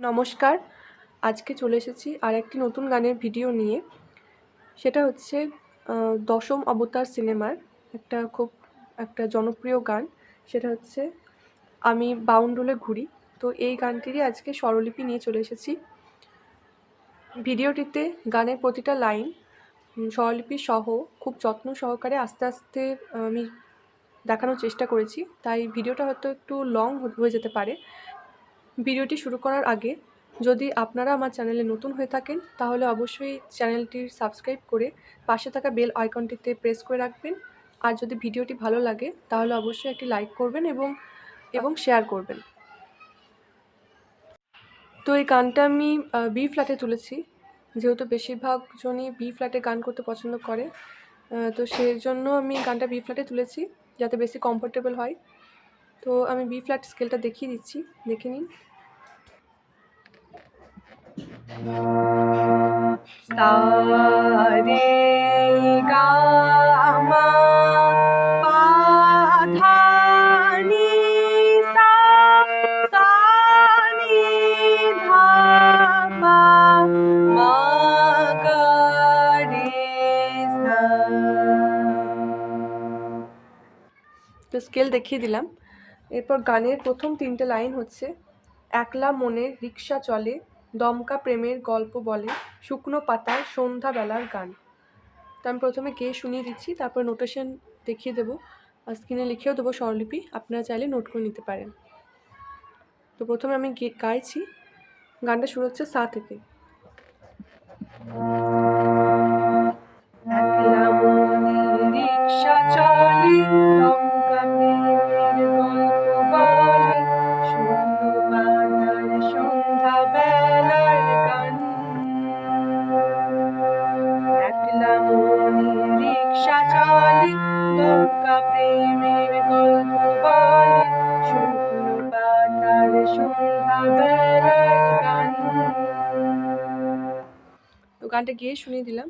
নমস্কার। আজকে চলে এসেছি আর একটি নতুন গানের ভিডিও নিয়ে। সেটা হচ্ছে দশম অবতার সিনেমার একটা খুব একটা জনপ্রিয় গান। সেটা হচ্ছে, আমি বাউন্ডুলে ঘুরি। তো এই গানটিরই আজকে স্বরলিপি নিয়ে চলে এসেছি। ভিডিওটিতে গানের প্রতিটা লাইন স্বরলিপি সহ খুব যত্ন সহকারে আস্তে আস্তে, আমি দেখানোর চেষ্টা করেছি। তাই ভিডিওটা হয়তো একটু লং হয়ে যেতে পারে। ভিডিওটি শুরু করার আগে যদি আপনারা আমার চ্যানেলে নতুন হয়ে থাকেন, তাহলে অবশ্যই চ্যানেলটির সাবস্ক্রাইব করে পাশে থাকা বেল আইকনটিতে প্রেস করে রাখবেন। আর যদি ভিডিওটি ভালো লাগে, তাহলে অবশ্যই একটি লাইক করবেন এবং এবং শেয়ার করবেন। তো এই গানটা আমি বি ফ্ল্যাটে তুলেছি। যেহেতু বেশিরভাগ জনই বি ফ্ল্যাটে গান করতে পছন্দ করে তো সেই জন্য আমি গানটা বি ফ্ল্যাটে তুলেছি, যাতে বেশি কমফোর্টেবল হয়। তো আমি বি ফ্ল্যাট স্কেলটা দেখিয়ে দিচ্ছি, দেখে নিন। তো স্কেল দেখিয়ে দিলাম। এরপর গানের প্রথম তিনটে লাইন হচ্ছে একলা মনে রিক্সা চলে দমকা প্রেমের গল্প বলে শুকনো পাতার সন্ধ্যাবেলার গান। তো আমি প্রথমে গেয়ে শুনিয়ে দিচ্ছি, তারপর নোটেশন দেখিয়ে দেবো। আর স্ক্রিনে লিখেও দেবো স্বরলিপি, আপনারা চাইলে নোট করে নিতে পারেন। তো প্রথমে আমি গাইছি। গানটা শুরু হচ্ছে সা থেকে গানটা গিয়ে শুনিয়ে দিলাম।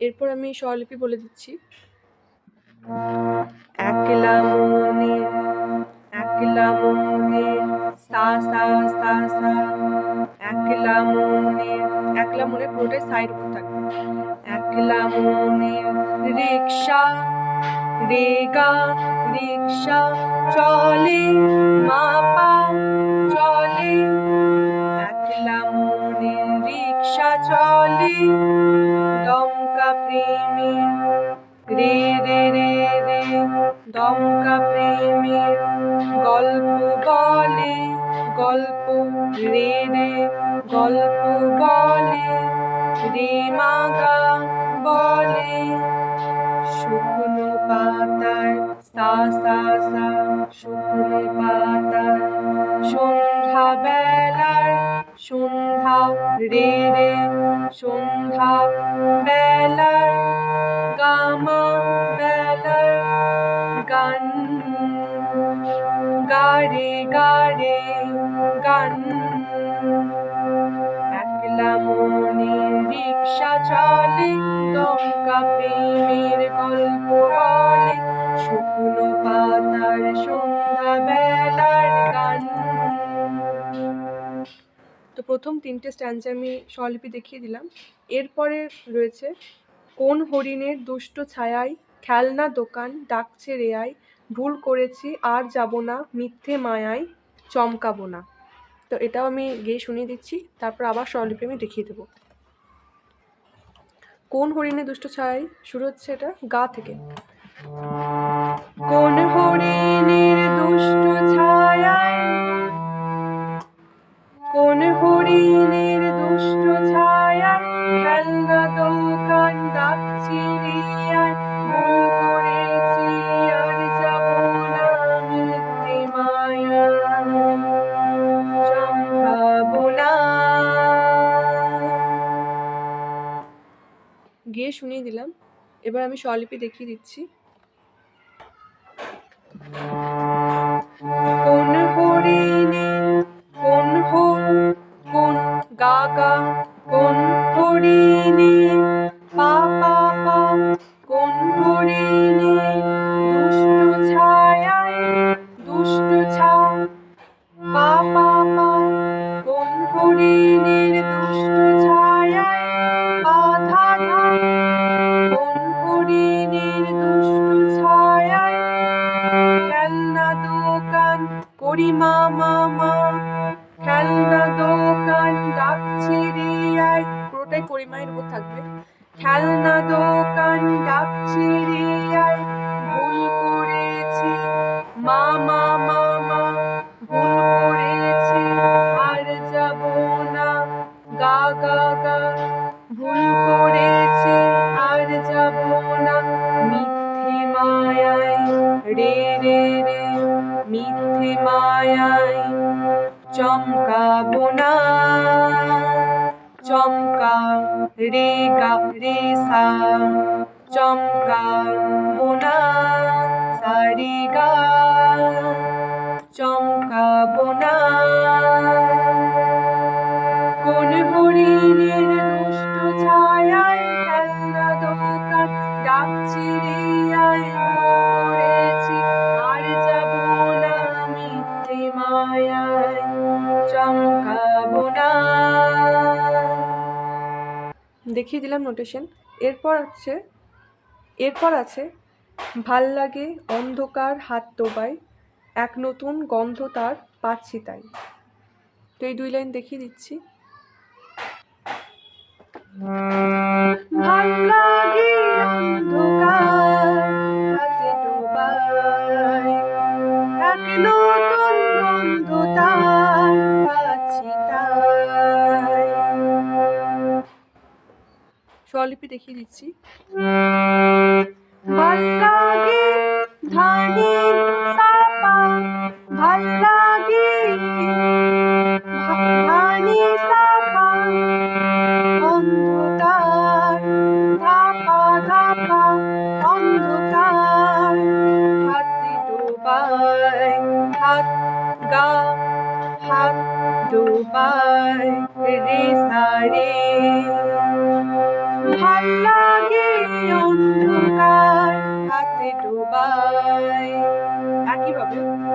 এরপর আমি স্বরলিপি বলে দিচ্ছি। একলা মনে একলা মনে সা সা সা সা। একলা মনে একলা মনে পুরোটাই সাইড উপর থাকবে। একলা মনে রিক্সা রেগা রিক্সা চলে মাপা চলে। চলে, দমকা প্রেমী, রে রে রে রে, দমকা প্রেমী, গল্প বলে, গল্প, রে রে, গল্প বলে, রে মাগা বলে, শুকনো পাতার সা সা সা, শুকনো পাতার সন্ধ্যা বেলার সন্ধ্যা রে রে, সন্ধ্যা বেলার গামা বেলার গান গারে গারে গান। একলা মনে রিক্সা চলে, দমকা প্রেমের গল্প বলে, শুকনো পাতার সন্ধ্যা বেলার গান। তো প্রথম তিনটে স্ট্যান্ডে আমি স্বলিপি দেখিয়ে দিলাম। এরপরে রয়েছে, কোন হরিণের দুষ্ট ছায়ায় খেলনা দোকান ডাকছে রেয়াই ভুল করেছি, আর যাব না, মিথ্যে মায়ায় চমকাবো না। তো এটাও আমি গিয়ে শুনিয়ে দিচ্ছি, তারপর আবার স্বরলিপি আমি দেখিয়ে দেবো। কোন হরিণের দুষ্ট ছায়ায়, শুরু হচ্ছে এটা, গা থেকে। কোন হরিণের দুষ্ট ছায়ায় হরিণের দুষ্ট ছায়ায় খেলনা দোকান ডাকছি গিয়ে শুনিয়ে দিলাম। এবার আমি স্বরলিপি দেখিয়ে দিচ্ছি। গা কোন হরিণে পা পা কোন হরিণে দুষ্ট ছায়ায়, দুষ্ট ছা পা পা কোন হরিণে হরিণের দুষ্ট মা মামা করিমায়ের উপর থাকবে। খেলনা দোকান ডাকছে। চমকাবো না কোন হরিণের দুষ্ট ছায়ায় খেলনা দোকান ডাকছি রে আর যাব না মিথ্যে মায়ায় দেখিয়ে দিলাম নোটেশন এরপর আছে এরপর আছে, ভালো লাগে অন্ধকার হাত তোবায় এক নতুন গন্ধ তার পাচ্ছি তাই। তো এই দুই লাইন দেখিয়ে দিচ্ছি। স্বরলিপি দেখিয়ে দিচ্ছি। ভালো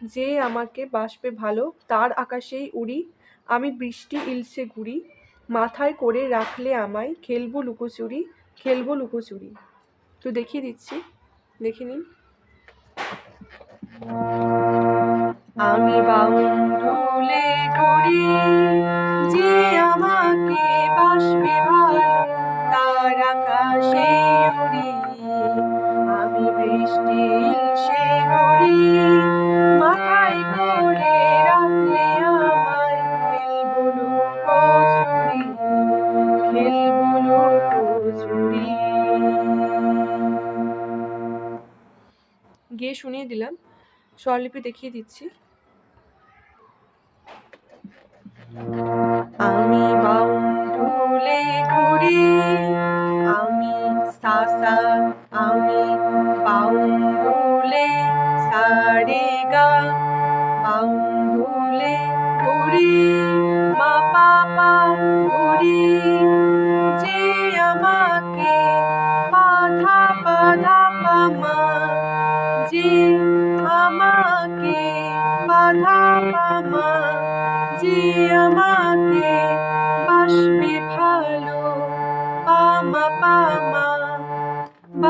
যে আমাকে বাসবে ভালো, তার আকাশেই উড়ি। আমি বৃষ্টি ইলসে ঘুরি, মাথায় করে রাখলে আমায় খেলব লুকোচুরি খেলব লুকোচুরি। তো দেখিয়ে দিচ্ছি, দেখে নিন। আমি বাউন ডুলে ঘুরি, যে আমাকে বাসবে ভালো, তার আকাশে উড়ি। আমি বৃষ্টি গিয়ে শুনিয়ে দিলাম স্বরলিপি দেখিয়ে দিচ্ছি। আমি বাউন্ডুলে ঘুরি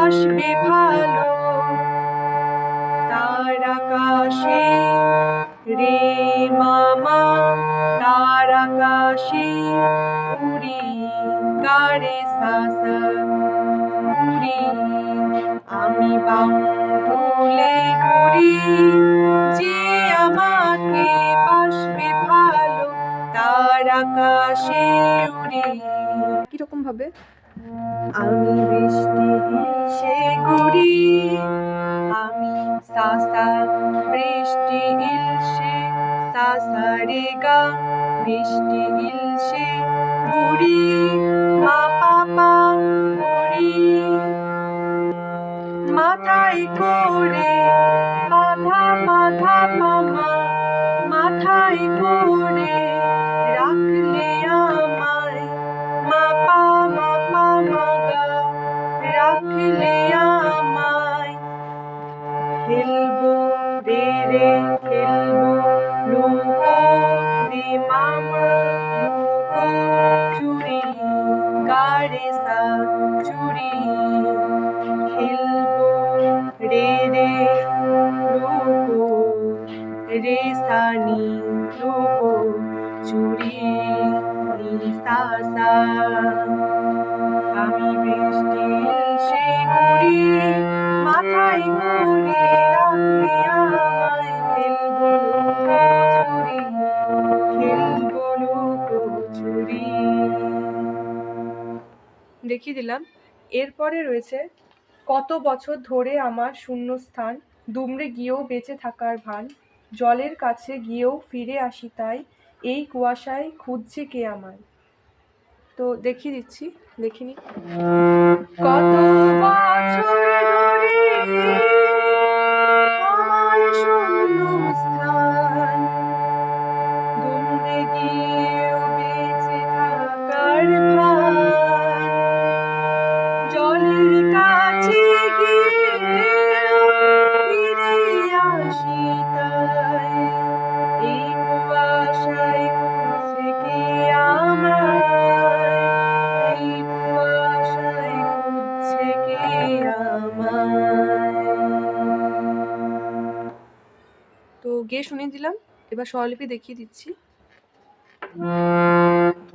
বাসবে ভালো, তার আকাশে রে মামা, তার আকাশে উড়ি গাড়ে সাসা, উড়ি আমি বাউন্ডুলে ঘুরি, যে আমাকে বাসবে ভালো, তার আকাশে উড়ি। কীরকম ভাবে? আমি বৃষ্টি সে গড়ি আমি সাসা বৃষ্টি ইলশে সাসা রে গা বৃষ্টি ইলশে গুড়ি মা পাপা গুড়ি মাথায় করে মাথা মাথা মামা, মাথায় করে দেখিয়ে দিলাম। এরপরে রয়েছে, কত বছর ধরে আমার শূন্যস্থান, দুমড়ে গিয়েও বেঁচে থাকার ভান, জলের কাছে গিয়েও ফিরে আসি তাই, এই কুয়াশায় খুঁজছে কে আমার তো দেখিয়ে দিচ্ছি দেখিনি কত বছর ধরে আমার গিয়ে শুনিয়ে দিলাম। এবার স্বরলিপি দেখিয়ে দিচ্ছি।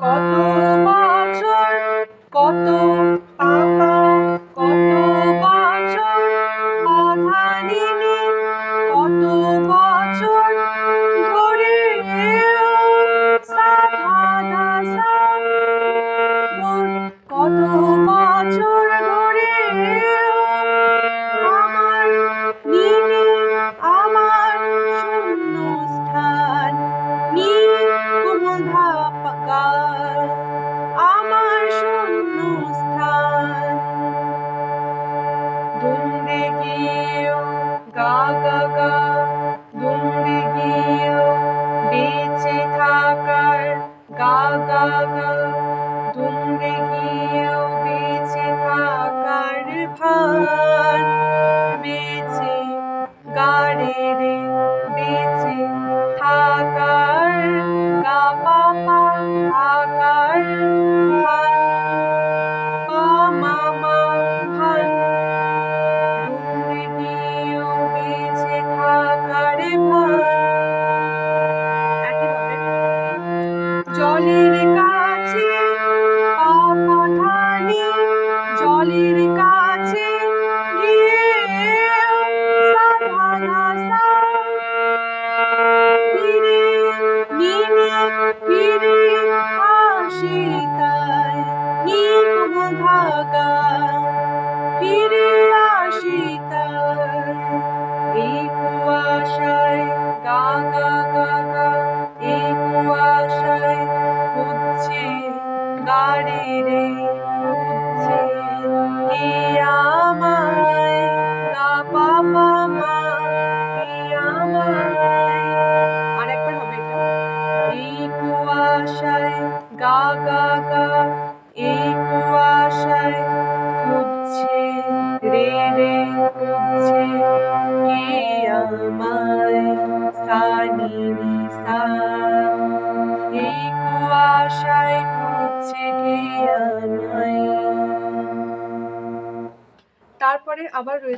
কত বছর কত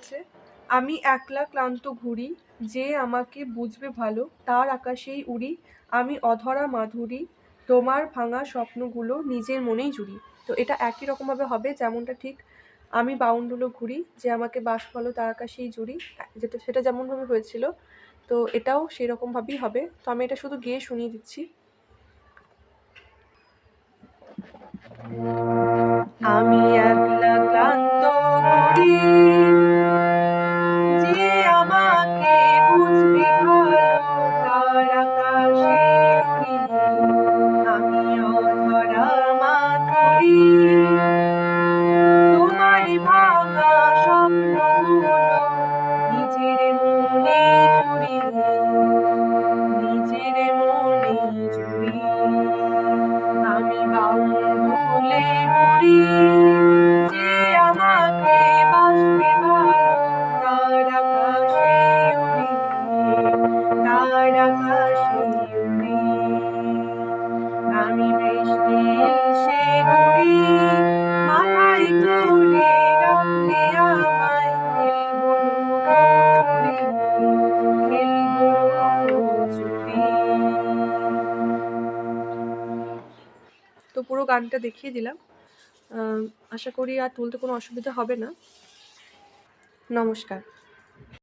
আছে। আমি একলা ক্লান্ত ঘুরি, যে আমাকে বুঝবে ভালো, তার আকাশেই উড়ি। আমি অধরা মাধুরী, তোমার ভাঙা স্বপ্নগুলো নিজের মনেই জুড়ি। তো এটা একই রকমভাবে হবে যেমনটা ঠিক। আমি বাউন্ডুলো ঘুরি, যে আমাকে বাস ফলো তার আকাশেই জুড়ি। যেটা, সেটা যেমনভাবে হয়েছিল, তো এটাও সেরকমভাবেই হবে। তো আমি এটা শুধু গিয়ে শুনিয়ে দিচ্ছি। আমি একলা ক্লান্ত ঘুরি। গানটা দেখিয়ে দিলাম। আশা করি আর তুলতে কোনো অসুবিধা হবে না। নমস্কার।